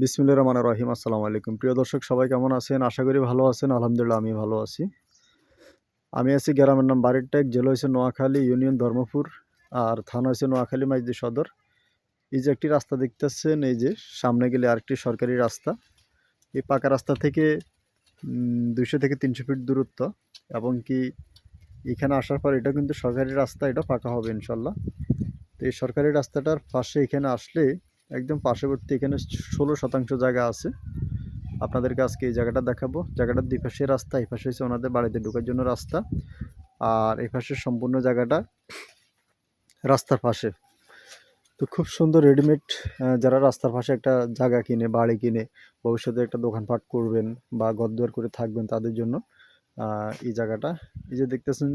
বিসমিল্লা রহমান রহিম। আসসালামু আলাইকুম। প্রিয় দর্শক, সবাই কেমন আছেন? আশা করি ভালো আছেন। আলহামদুলিল্লাহ, আমি ভালো আছি। আমি আছি গ্রামের নাম বাড়িরটেক জেলা হয়েছে নোয়াখালী ইউনিয়ন ধর্মপুর, আর থানা হয়েছে নোয়াখালী মাইজদি সদর। এই যে একটি রাস্তা দেখতেছেন, এই যে সামনে গেলে আরেকটি সরকারি রাস্তা। এই পাকা রাস্তা থেকে দুইশো থেকে তিনশো ফিট দূরত্ব, এবং কি এখানে আসার পর এটা কিন্তু সরকারি রাস্তা, এটা পাকা হবে ইনশাল্লাহ। তো এই সরকারি রাস্তাটার পাশে এখানে আসলে একদম পার্শ্ববর্তী এখানে ষোলো শতাংশ জায়গা আছে। আপনাদেরকে আজকে এই জায়গাটা দেখাবো। জায়গাটার দুই পাশে রাস্তা এই পাশে হচ্ছে ওনাদের বাড়িতে ঢোকার জন্য রাস্তা। আর এই পাশে সম্পূর্ণ জায়গাটা রাস্তার পাশে। তো খুব সুন্দর রেডিমেড যারা রাস্তার পাশে একটা জায়গা কিনে, বাড়ি কিনে, ভবিষ্যতে একটা দোকানপাট করবেন বা গদ্দুয়ার করে থাকবেন তাদের জন্য এই জায়গাটা। এই যে দেখতেছেন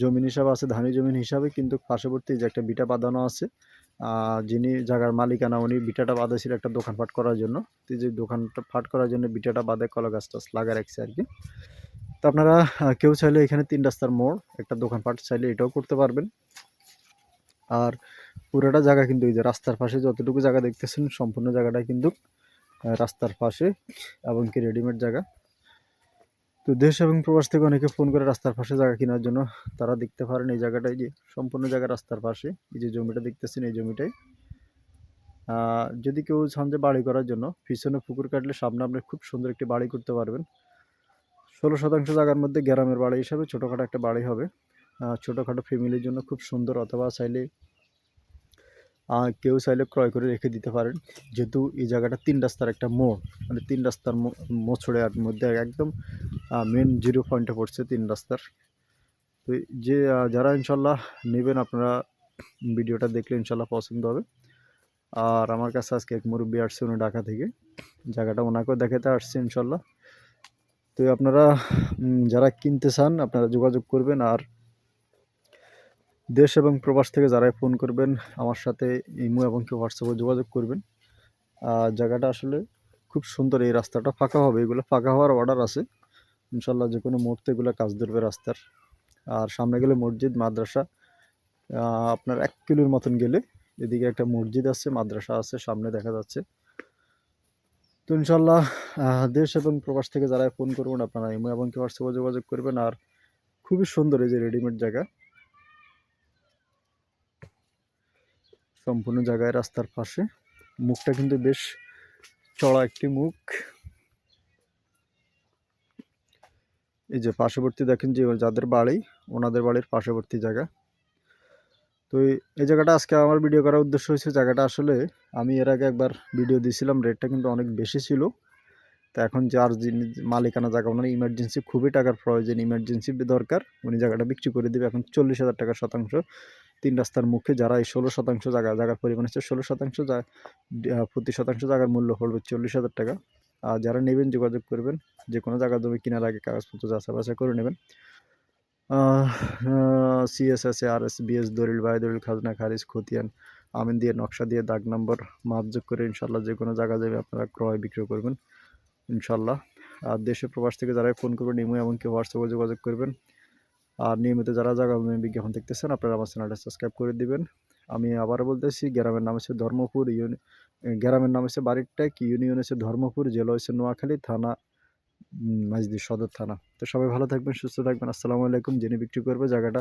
জমিন হিসাবে আছে ধানি জমিন হিসাবে কিন্তু পার্শ্ববর্তী যে একটা বিটা বাঁধানো আছে যিনি জায়গার মালিকানা, উনি বিটাটা বাঁধেছিল একটা দোকানপাট করার জন্য। তো যে দোকানটা ফাট করার জন্য বিটাটা বাঁধে, কলা গাছ টাছ লাগা রাখছে আর কি তো আপনারা কেউ চাইলে এখানে তিন রাস্তার মোড়, একটা দোকানপাট চাইলে এটাও করতে পারবেন। আর পুরোটা জায়গা কিন্তু এই যে রাস্তার পাশে, যতটুকু জায়গা দেখতেছেন, সম্পূর্ণ জায়গাটা কিন্তু রাস্তার পাশে এবং কি রেডিমেড জায়গা। তো দেশ এবং প্রবাস থেকে অনেকে ফোন করে রাস্তার পাশে জায়গা কেনার জন্য। তারা দেখতে পারেন এই জায়গাটাই যে সম্পূর্ণ জায়গা রাস্তার পাশে। এই যে জমিটা দেখতেছেন, এই জমিটাই। যদি কেউ চান যে বাড়ি করার জন্য, পিছনে পুকুর কাটলে সামনে আপনি খুব সুন্দর একটি বাড়ি করতে পারবেন। ষোলো শতাংশ জায়গার মধ্যে গ্রামের বাড়ি হিসাবে ছোটোখাটো একটা বাড়ি হবে। ছোটোখাটো ফ্যামিলির জন্য খুব সুন্দর, অথবা চাইলে কেউ চাইলে ক্রয় করে রেখে দিতে পারেন। যেহেতু এই জায়গাটা তিন রাস্তার একটা মোড় মানে তিন রাস্তার মোছড়ের মধ্যে একদম মেন জিরো পয়েন্টে পড়ছে তিন রাস্তার। তো যে যারা ইনশাল্লাহ নেবেন আপনারা ভিডিওটা দেখলে ইনশাল্লাহ পছন্দ হবে। আর আমার কাছে আজকে এক মুরব্বী আসছে উনি ঢাকা থেকে, জায়গাটা ওনাকেও দেখাতে আসছে ইনশাল্লাহ। তো আপনারা যারা কিনতে চান আপনারা যোগাযোগ করবেন আর দেশ এবং প্রবাস থেকে যারাই ফোন করবেন, আমার সাথে ইমো এবং কেউ হোয়াটসঅ্যাপে যোগাযোগ করবেন। জায়গাটা আসলে খুব সুন্দর, এই রাস্তাটা ফাঁকা হবে, এগুলো ফাঁকা হওয়ার অর্ডার আছে। ইনশাল্লাহ যে কোনো মুহূর্তে এগুলো কাজ ধরবে রাস্তার। আর সামনে গেলে মসজিদ, মাদ্রাসা আপনার এক কিলোর মতন গেলে এদিকে একটা মসজিদ আছে, মাদ্রাসা আছে, সামনে দেখা যাচ্ছে। তো ইনশাল্লাহ দেশ এবং প্রবাস থেকে যারা ফোন করবেন, আপনারা ইমো এবং কেউ হোয়াটসঅ্যাপে যোগাযোগ করবেন। আর খুবই সুন্দর এই যে রেডিমেড জায়গা। সম্পূর্ণ জায়গায় রাস্তার পাশে। মুখটা কিন্তু বেশ চড়া একটি মুখ। এই যে পার্শ্ববর্তী দেখেন যে যাদের বাড়ি, ওনাদের বাড়ির পার্শ্ববর্তী জায়গা। তো এই জায়গাটা আজকে আমার ভিডিও করার উদ্দেশ্য হয়েছে। জায়গাটা আসলে আমি এর আগে একবার ভিডিও দিয়েছিলাম, রেটটা কিন্তু অনেক বেশি ছিল। তো এখন যার যিনি মালিকানা জায়গা, ওনার ইমার্জেন্সি খুবই টাকার প্রয়োজন ইমার্জেন্সি দরকার, উনি জায়গাটা বিক্রি করে দেবে। এখন চল্লিশ হাজার টাকা শতাংশ তিন রাস্তার মুখে, যারা এই ষোলো শতাংশ জায়গা, জায়গার পরিমাণ হচ্ছে ষোলো শতাংশ প্রতি শতাংশ জায়গার মূল্য পড়বে চল্লিশ হাজার টাকা। আর যারা নেবেন, যোগাযোগ করবেন, যে কোনো জায়গা জমি কেনার আগে কাগজপত্র যাচা বাছা করে নেবেন। সিএসএস আর এস বিএস দলিল বাই দলিল, খাজনা, খারিজ, খতিয়ান, আমিন দিয়ে, নকশা দিয়ে, দাগ, নম্বর মাপযোগ করে ইনশাল্লাহ যে কোনো জায়গা যাবে আপনারা ক্রয় বিক্রয় করবেন। ইনশাল্লাহ। আর দেশে প্রবাস থেকে যারাই ফোন করবেন ইমো এমনকি হোয়াটসঅ্যাপে যোগাযোগ করবেন। আর নিয়মিত যারা জায়গা বিজ্ঞাপন দেখতেছেন, আপনারা আমার চ্যানেলটা সাবস্ক্রাইব করে দিবেন। আমি আবার বলতেছি, গ্রামের নাম হচ্ছে ধর্মপুর ইউনি, গ্রামের নাম হচ্ছে বাড়িরটেক ইউনিয়ন হচ্ছে ধর্মপুর, জেলা হচ্ছে নোয়াখালী থানা মাইজদি সদর থানা। তো সবাই ভালো থাকবেন, সুস্থ থাকবেন। আসসালামু আলাইকুম। যিনি বিক্রি করবে জায়গাটা,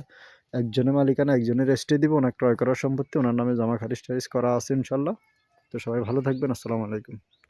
একজনের মালিকানা, একজনের রেস্টে দিব, ওনার ক্রয় করার সম্পত্তি, ওনার নামে জমা খারিজ টারিজ করা আছে ইনশাল্লাহ। তো সবাই ভালো থাকবেন। আসসালামু আলাইকুম।